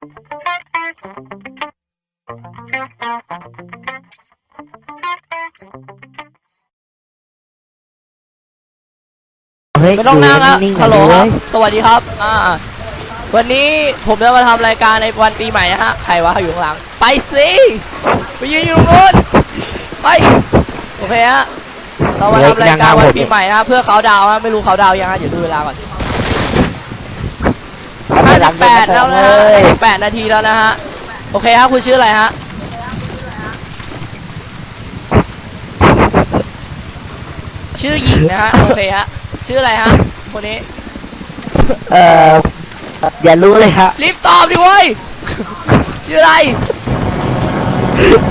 เฮ้ยไม่ต้องนั่งแล้วนิ่งๆฮัลโหลหคน่รัอบยสวัสดีครับ อ่า วันนี้ผมจะมาทำรายการในวันปีใหม่นะฮะ ใครวะอยู่ข้างหลัง ไปสิ ไปยืนอยู่ตรงนู้น ไป โอเคฮะ เรามาทำรายการวันปีใหม่นะเพื่อเขาดาวน์ฮะ ไม่รู้เขาดาวน์ยังฮะ เดี๋ยวดูเวลาก่อนห้า สิบแปดแล้วนะฮะห้าสิบแปดนาทีแล้วนะฮะ โอเคครับคุณชื่ออะไรฮะ ชื่อหญิงนะฮะ โอเคฮะ ชื่ออะไรฮะ คนนี้ เอ่อ อย่ารู้เลยฮะรีบตอบดิเว้ย ชื่ออะไร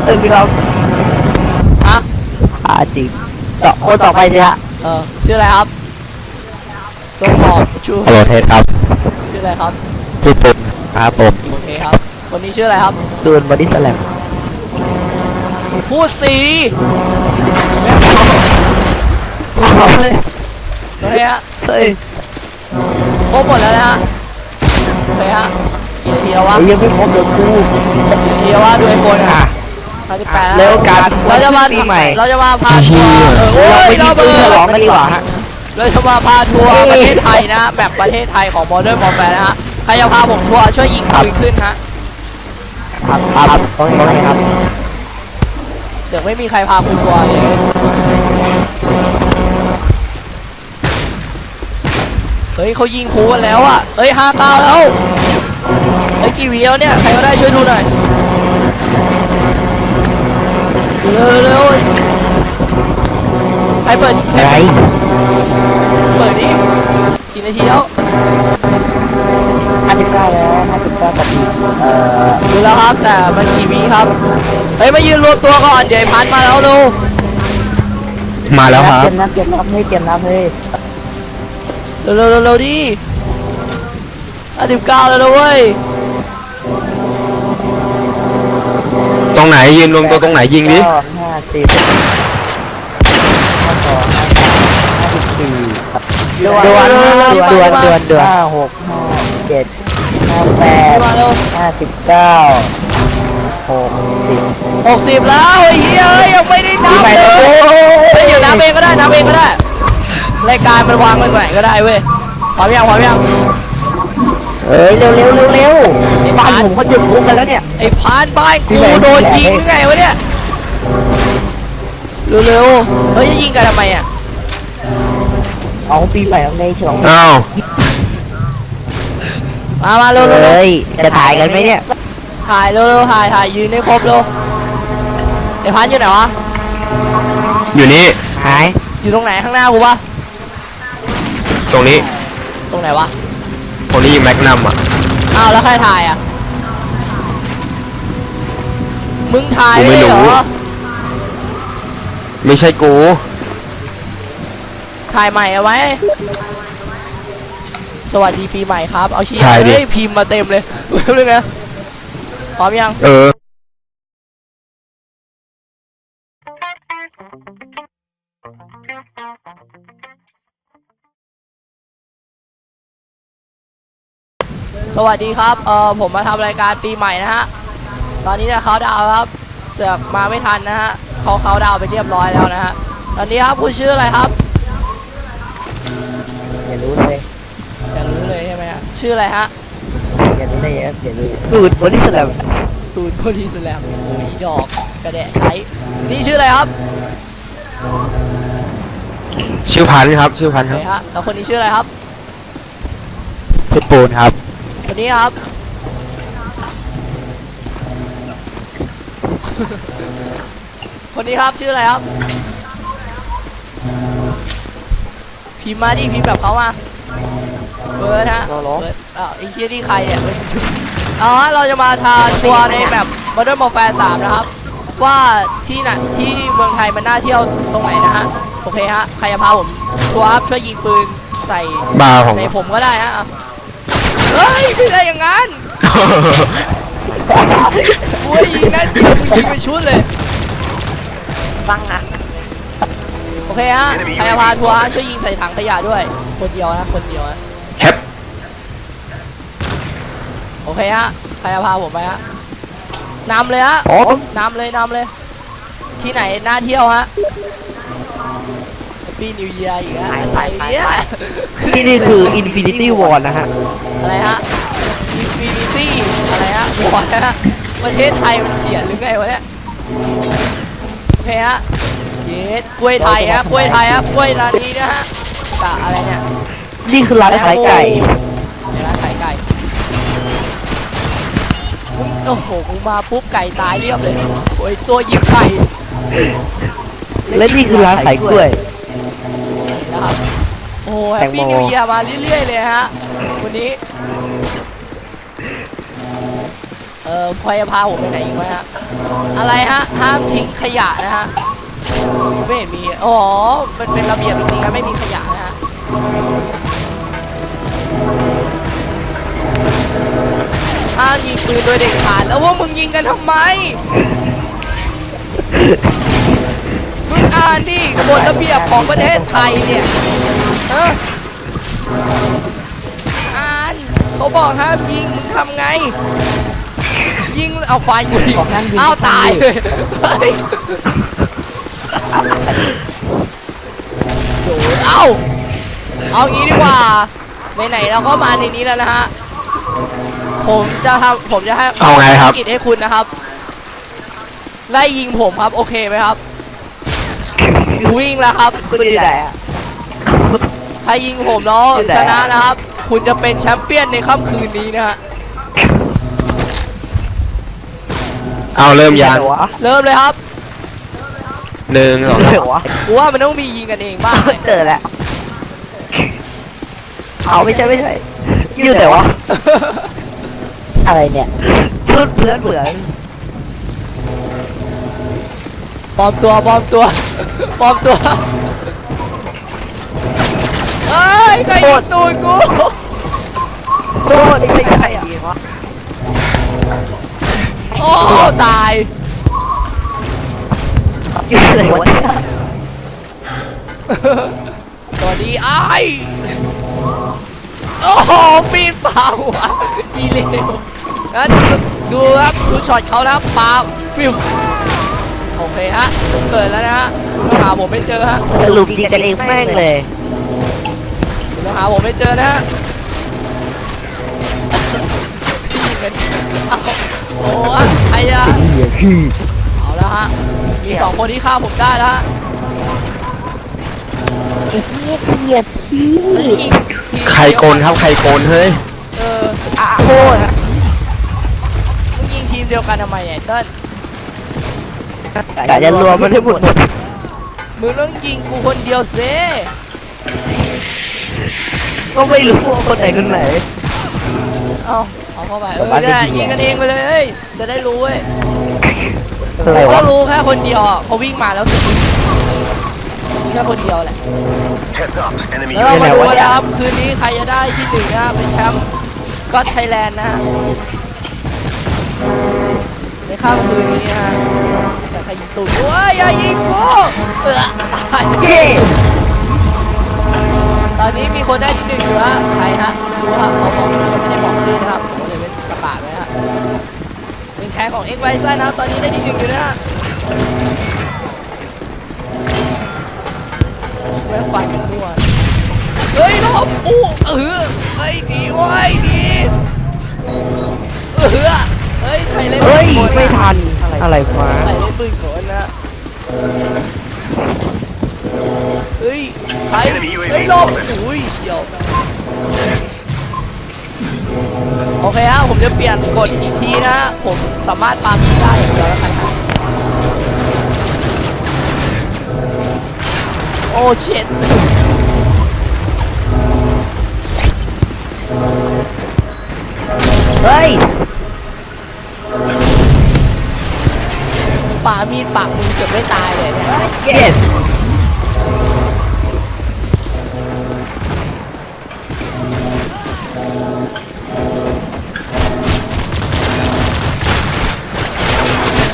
เออครับฮะอ่าจริงต่อคนต่อไปสิฮะ เออ ชื่ออะไรครับตัวตอบชูฮัลโหลเทสครับ ชื่ออะไรครับ ชื่อปุ๊บครับผมโอเคครับ คนนี้ชื่ออะไรครับดูนบอดี้สแลมพูดสีโอเคฮะเฮ้ยครบหมดแล้วนะฮะโอเคฮะกี่นาทีแล้ววะเฮ้ยยังไม่ครบเดี๋ยวกูกี่นาทีแล้ววะดูไอโฟนอะอะห้าสิบแปดเร็วกันเราจะมาปีใหม่ เราจะมาพาทัวร์เออโอ้เรายไปยิเรางเบปือนฉลองร์กันดีกว่าฮะเราจะมาพาทัวร์เฮ้ยประเทศไทยนะฮะแบบประเทศไทยของ Modern Warfare นะฮะใครจะพาผมทัวร์ช่วยยิงปืนขึ้นฮะ ครับครับต้องต้องให้ครับ เดี๋ยวไม่มีใครพาคุณทัวร์เลยเฮ้ยเขายิงพูกันแล้วอะเฮ้ยห้าเก้าแล้วเฮ้ยกี่วิแล้วเนี่ย ใครก็ได้ช่วยดูหน่อย เร็วเร็วใครเปิดใครอะไรเปิดดิกี่นาทีแล้ว ห้าสิบเก้าแล้วห้าสิบเก้านาทีเอ่อดูแล้วครับแต่มันกี่วิครับ เฮ้ยมายืนรวมตัวก่อนเดี๋ยวไอ้พันมาแล้วดูมาแล้วครับ เกมนับเกมนับเฮ้ยเกมนับเฮ้ยเร็วเร็วเร็วเร็วดิห้าสิบเก้าแล้วนะเว้ยตรงไหนยืนรวมตัวตรงไหนยิงดิเก้าห้าสิบห้าสองห้าสามห้าสิบสี่ดวนดวนดวนดวนดวน ห้าหกห้าเจ็ด ห้าแปดมาเร็วห้าสิบเก้าหกสิบหกสิบแล้วไอ้เหี้ยเอ้ยยังไม่ได้นับไปเลแล้วยโอ้เฮ้ยเดี๋ยวนับเองก็ได้นับเองก็ได้รายการมันวางไว้ไหนก็ได้เว้ยพร้อมยังพร้อมยังเอ้ยเร็วเร็วเร็วเร็วไอ้บ้าบ้านนผมเขาหยุดคุกกันแล้วเนี่ยไอ้พานบ้านพี่กูแหวนโดนพี่ยิงแหวนไงวะเนี่ยเร็วๆเฮ้ยจะยิงกันทำไมอะเอาปีใหม่เอาในฉลองอ้าว มามาเร็วๆเฮ้ยจะถ่ายกันไหมเนี่ยถ่ายเร็วๆถ่ายถ่ายยืนให้ครบเร็วไอ้พันอยู่ไหนวะ อยู่นี่ หาย อยู่ตรงไหนข้างหน้ากูปะตรงนี้ ตรงไหนวะ ตรงนี้ยิงแม็กนัมอะ อ้าวแล้วใครถ่ายอะ มึงถ่ายกูไม่ไม่เหรรู้อไม่ใช่กู ถ่ายใหม่เอาไว้ สวัสดีปีใหม่ครับ เอาชี้ถ่ายดิ เฮ้ยพิมพ์มาเต็มเลยเรื่องนะพร้อมยัง เออ สวัสดีครับ เออผมมาทำรายการปีใหม่นะฮะ ตอนนี้เนี่ยเขาดาวน์ครับ เสือกมาไม่ทันนะฮะเขาเขาดาวน์ไปเรียบร้อยแล้วนะฮะ ตอนนี้ครับคุณชื่ออะไรครับอย่ารู้เลยอยากรู้เลยใช่ไหมฮะชื่ออะไรฮะอย่ารู้เลยครับอย่ารู้สูตรบอดี้สแลมตูนโพลีสแลมโอ้ยดอกกระแดะใช้นี่ชื่ออะไรครับชื่อพันธุ์ครับชื่อพันธุ์ไหครันบฮะแล้วคนนี้ชื่ออะไรครับชื่อปูนครับ คนนี้ครับ คนนี้ครับชื่ออะไรครับ พิมพ์มาดิพิมพ์แบบเขามา เบิร์ดฮะเบิร์ดอ้าวไอ้เชี่ยนี่ใครเนี่ยเบิร์ดเอาฮะเราจะมาทาทัวร์ในแบบ Modern Warfare 3นะครับ ว่าที่น่ะที่เมืองไทยมันน่าเที่ยวตรงไหนนะฮะ โอเคฮะ ใครจะพาผมทัวร์ครับช่วยยิงปืนใส่บาร์ของใส่ผมก็ได้ฮะเฮ้ยไม่ได้อย่างนั้นโอ้ยยิงนั่นเดียวมึงยิงไปชุดเลยฟังนะโอเคฮะใครจะพาทัวร์ฮะช่วยยิงใส่ถังขยะด้วย คนเดียวนะ คนเดียวนะ แฮปโอเคฮะ ใครจะพาผมไปฮะนำเลยฮะโอ้นำเลยนำเลย ที่ไหนน่าเที่ยวฮะปีนิวเยียอีกแล้วอะไรเนี่ยที่นี่คือ Infinity War นะฮะ อะไรฮะ Infinity อะไรฮะวอร์ฮะ ประเทศไทยมันเขียนหรือไงวะเนี่ยโอเคฮะเยสกล้วยไทยฮะกล้วยไทยฮะกล้วยร้านนี้นะฮะกะอะไรเนี่ย นี่คือร้านขายไก่ ในร้านขายไก่มึงโอ้โหมึงมาปุ๊บไก่ตายเรียบเลยโอ้ยตัวหยิบไก่และนี่คือร้านขายกล้วย นะครับโอ้แฮแตปงโมปี้นิวเยียมาเรื่อยๆเลยฮะวันนี้ เออพอจะพาผมไปไหนอีกไหมฮะ อะไรฮะ ห้ามทิ้งขยะนะฮะ ไม่เห็นมี อ๋อ มันเป็นระเบียบจริงๆนะไม่มีขยะนะฮะ ห้ามยิงปืนโดยเด็ดขาดแล้วว่ามึงยิงกันทำไม มึงอ่านดิกฎระเบียบของประเทศไทยเนี่ยเอออ่านเขาบอกห้ามยิงมึงทำไง ยิงเอาไฟอยู่ดิบอกห้ามยิงอ้าวตายเลยเฮ้ยโอ้ยเอ้าเอางี้ดีกว่าไหนๆเราก็มาในนี้แล้วนะฮะ ผมจะทำผมจะให้เอาไงครับภรกิจให้คุณนะครับ ไล่ยิงผมครับ โอเคไหมครับ วิ่งแล้วครับ คุณอยู่ไหนอะถ้ายิงผมแล้วอยู่ไหนชนะนะครับ คุณจะเป็นแชมเปี้ยนในค่ำคืนนี้นะฮะ เอาเริ่มยังไหนวะเริ่มเลยครับหนึ่งสองไหนสามวะกูว่ามันต้องมียิงกันเองบ้าง เจอแล้วเอาไม่ใช่ไม่ใช่อยู่ไหนวะ อะไรเนี่ยชุดเพื่อนเหมือนปลอมตัวปลอมตัวปลอมตัวเอ้ยใครยิงตูดกูโคตรนี่ไม่ใช่อะโอ้ตายอยู่ไหนวะเนี่ยสวัสดีไอ้ายโอ้โหปีนเปล่าวะดีเร็ว นะดูดูครับดูช็อตเขานะครับปาฟิวโอเคฮะผมเกิดแล้วนะฮะคุณหาผมไม่เจอฮะสรุปยิงกันเองแม่งเลยคุณหาผมไม่เจอนะฮะยิงกันเอาโอ้โหไอ้ยะเอาแล้วฮะมีสองคนที่ฆ่าผมได้แล้วฮะไอ้เหี้ยเกลียดที่แล้วยิงทีมใครโกนครับใครโกนเฮ้ย เอออะโคตรมึงยิงทีม เดียวกันทำไมเนี่ยเติ้ลกะจะรวมมันให้หมดมึงต้องยิงกูคนเดียวเซก็ไม่รู้ว่าคนไหนคนไหน เอาเอาเข้าไปเออบ้านเนี่ยจริงๆยิงกันเองไปเลยเอ้ยจะได้รู้เว้ยอะไรก็วะรู้แค่คนเดียวอะเขาวิ่งมาแล้วเสร็จแค่คนเดียวแหละ Heads up, enemy แล้วเรามาดูอยู่ไหนวะเนี่ยนะครับคืนนี้ใครจะได้ที่หนึ่งนะเป็นแชมป์ก็ไทยแลนด์นะฮะ ในค่ำคืนนี้นะฮะแต่ใครยิงตูดกูเอ้ยอย่ายิงกูเออตายเย้ตอนนี้มีคนได้ที่หนึ่งอยู่ฮะใครฮะไม่รู้ครับเขาบอกไม่ได้บอกชื่อนะครับผมก็เลยไม่ประกาศไว้ฮะเป็นแค่ของ X Y Z นะครับตอนนี้ได้ที่หนึ่งอยู่นะฮะแม่งฟันกันมั่วเฮ้ยลบอู้เออเฮ้ดีเว้ดีเออ เฮ้ยใครเล่นเฮ้ยปืกลไม่ทันอะไรอะไรวะ ใครเล่นปืนโขนนะเฮ้ยใครเฮ้ยลบอุ้ยเฉียวโอเคฮะผมจะเปลี่ยนกฎอีกทีนะฮะผมสามารถปาล์มได้อย่างเดียวแล้วกันนะโอ้เช็ดเฮ้ย ป่ามีดปากมึงเกือบไม่ตายเลยเนี่ย yes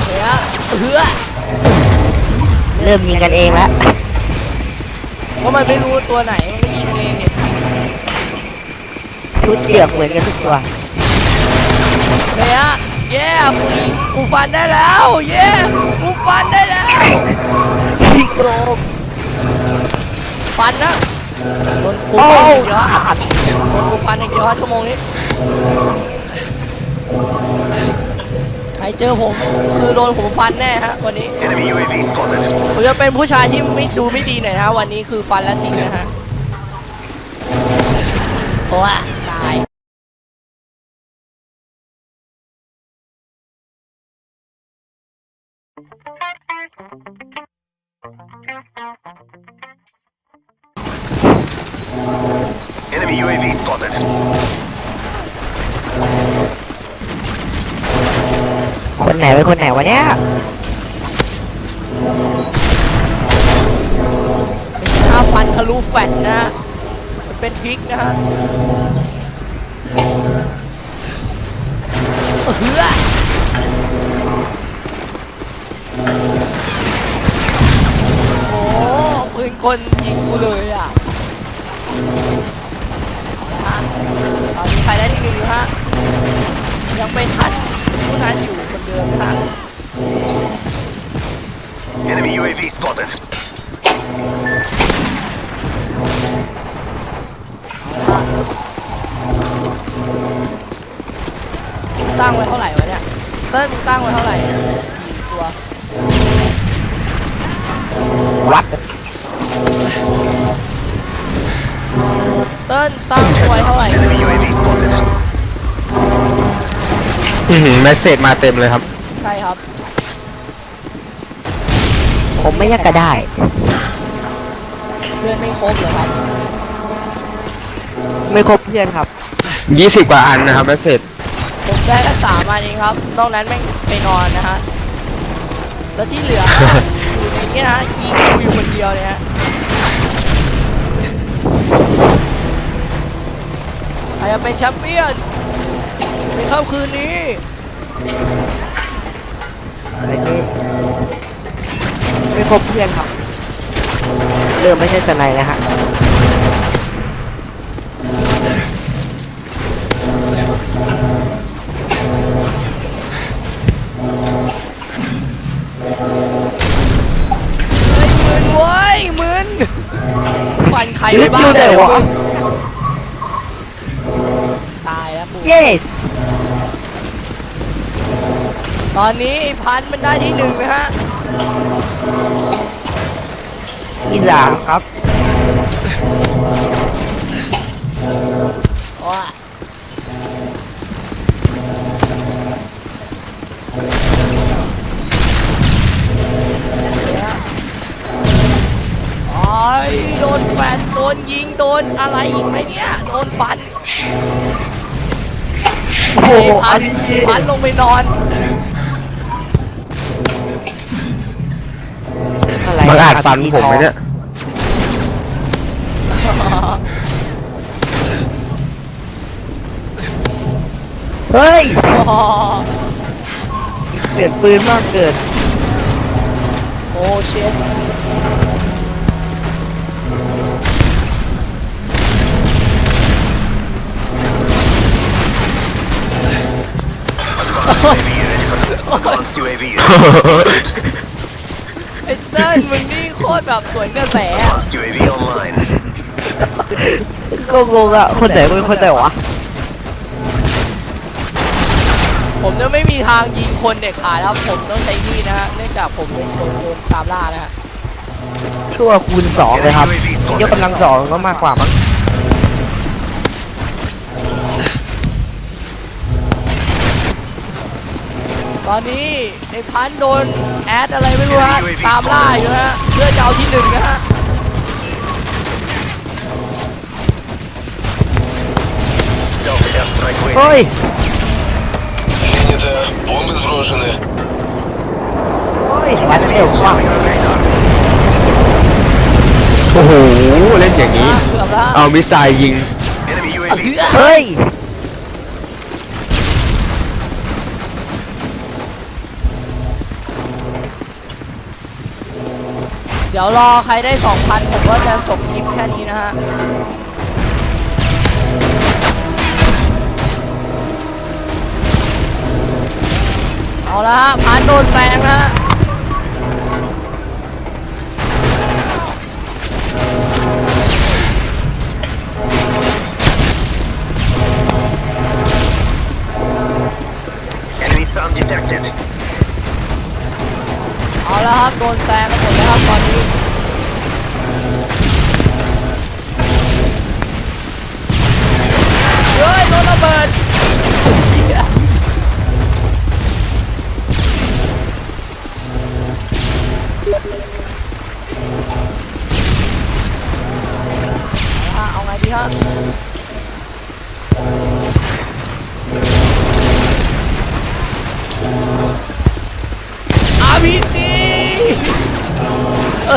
เฮ้ยฮะเฮือเริ่มยิงกันเองแล้วเพราะมันไม่รู้ตัวไหน มันก็ยิงเองเนี่ยชุดเดือกเหมือนกันทุกตัวเฮ้เลยฮะเย้กูฟันได้แล้ว เย้ กู ฟันได้แล้วพี่โกรมฟันนะโดนกูฟันอย่างเดียวฮะโดนกูฟันอย่างเยวฮะชั่วโมงนี้ใครเจอผมคือโดนผมฟันแน่ฮะวันนี้ผมจะเป็นผู้ชายที่ไม่ดูไม่ดีหน่อยนะฮะวันนี้คือฟันและทิ้งนะฮะเพราะว่า Enemy UAV spotted. คนไหนเป็นคนไหนวะเนี่ยถ้าฟันทะลุแฟนนะฮะมันเป็นพริกนะฮะเออเฮือ นคนยิงกูเลยอะเอาละฮะตอนนี้ใครได้ที่หนึ่งอยู่ฮะ ยังเป็นทันผู้นั้นอยู่คนเดิมนะฮะ Enemy UAV spotted. ตั้งไว้เท่าไหร่วะเนี่ย เต้นมึงตั้งไว้เท่าไหร่เนี่ยกี่ตัววัด เต้นตั้งไว้เท่าไหร่ Enemy UAV spotted. อือหือแมสเซจมาเต็มเลยครับ ใช่ครับ ผมไม่อยากกระได้เพื่อนไม่ครบเหรอครับ ไม่ครบเพื่อนครับยี่สิบกว่าอันนะครับแมสเซจผมได้แค่สามอันเองครับนอกนั้นแม่งไปนอนนะฮะแล้วที่เหลืออยู่ในนี้นะฮะยิงกูอยู่คนเดียวเลยฮะ ใครจะเป็นแชมเปี้ยนในค่ำคืนนี้อะไรนี่ไม่ครบเพื่อนครับ เริ่มไม่ใช่สไนด์แล้วฮะ รไปบ้างอยู่ไหนวะตายแล้วกูเย้ตอนนี้ไอ้พันธุ์มันได้ที่หนึ่งนะฮะ ที่สามครับ นโดนยิงโดนอะไรอีกไหมเนี่ยโดนฟันโอ้โหไอ้พันอันนี้พันลงไปนอนอะไรมันอาจฟันผมไหมเนี่ยเฮ้ยเปลี่ยนปืนมากเกินโอ้เชฟ ไอ้เติ้ลมึงนี่โคตรแบบสวนกระแสอะก็งงอะคนไหนเป็นคนไหนวะผมจะไม่มีทางยิงคนเด็ดขาดแล้วผมต้องใช้นี่นะฮะเนื่องจากผมเป็นคนโดนตามล่านะฮะชั่วคูณสองเลยครับยกกำลังสองก็มากกว่ามั้ง ตอนนี้ไอ้พันธุ์โดนแอดอะไรไม่รู้ฮะ ตามล่าอยู่ฮะ เพื่อจะเอาที่หนึ่งนะฮะ Delta airstrike waiting. เฮ้ย Принято. Бомбы сброшены. เฮ้ยวัดเอวว่ะ โอ้โห เล่นอย่างนี้ เกือบแล้ว เอามิสไซล์ยิง Enemy เอ UAV อ เฮ้ย เดี๋ยวรอใครได้สองพันผมก็จะจบคลิปแค่นี้นะฮะเอาละฮะพานโดนแซงนะฮะ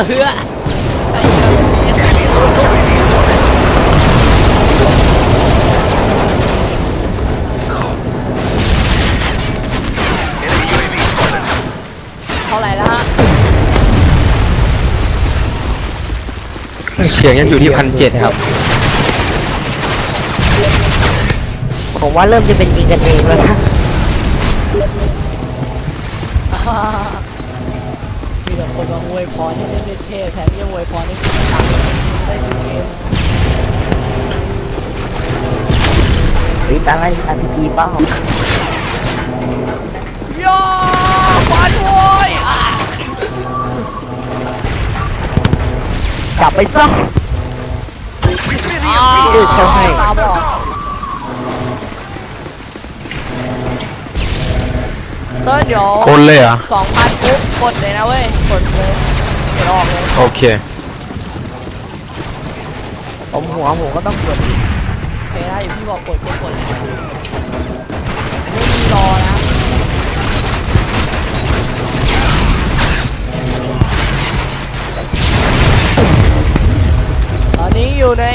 เออไอ้เหี้ยเท่าไหร่แล้วฮะเสียงยังอยู่ที่พันเจ็ดครับ ผมว่าเริ่มจะเป็นยิงกันเองแล้วนะ อ่ามี แต่คนมาอวยพรให้เล่นเท่แทนที่จะอวยพรให้คุณตังค์ได้ดูเกมหรือตั้งให้อันทีเป้าย่าฟันโวยกลับไปซ่อมอ่าดื้อใหมตาบอดเต้นเดี๋ยวคนเลยเหรอสองพันปุ๊บ กดเลยนะเว้ย กดเลยเดี๋ยวออกเลยโอเคผมหัวผมก็ต้องกดโอเคนะอย่าพี่บอกกดกดกดไม่มีรอนะตอนนี้อยู่ใน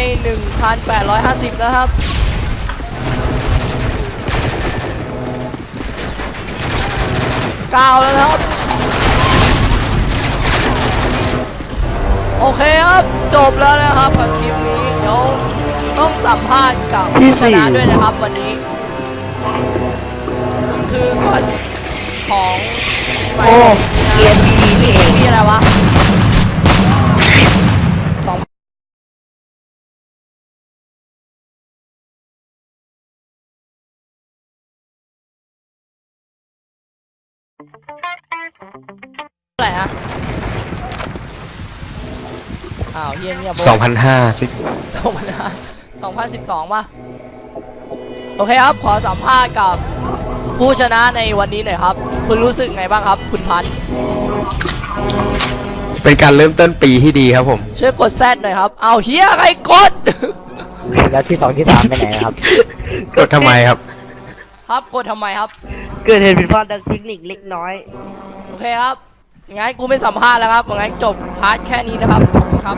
1,850 นะครับเก้าแล้วครับ โอเคครับ จบแล้วนะครับกับคลิปนี้ เดี๋ยวต้องสัมภาษณ์กับผู้ชนะด้วยนะครับวันนี้ คือก็ของโอ้เกียร์ดีนี่เองมีอะไรวะ อ้าวเฮียเงียบสองพันห้าสิสองพันห้าสองพันสิบสองป่ะโอเคครับ ขอสัมภาษณ์กับผู้ชนะในวันนี้หน่อยครับ คุณรู้สึกไงบ้างครับ คุณพันธ์เป็นการเริ่มต้นปีที่ดีครับผม ช่วยกดแซดหน่อยครับ เอาเฮียใครกด แล้วที่สองที่สามไปไหนครับ กดทำไมครับ ครับกดทำไมครับ เกิดเหตุผิดพลาดทางเทคนิคเล็กน้อย โอเคครับ งั้นกูไม่สัมภาษณ์แล้วครับงั้นจบพาร์ทแค่นี้นะครับครับ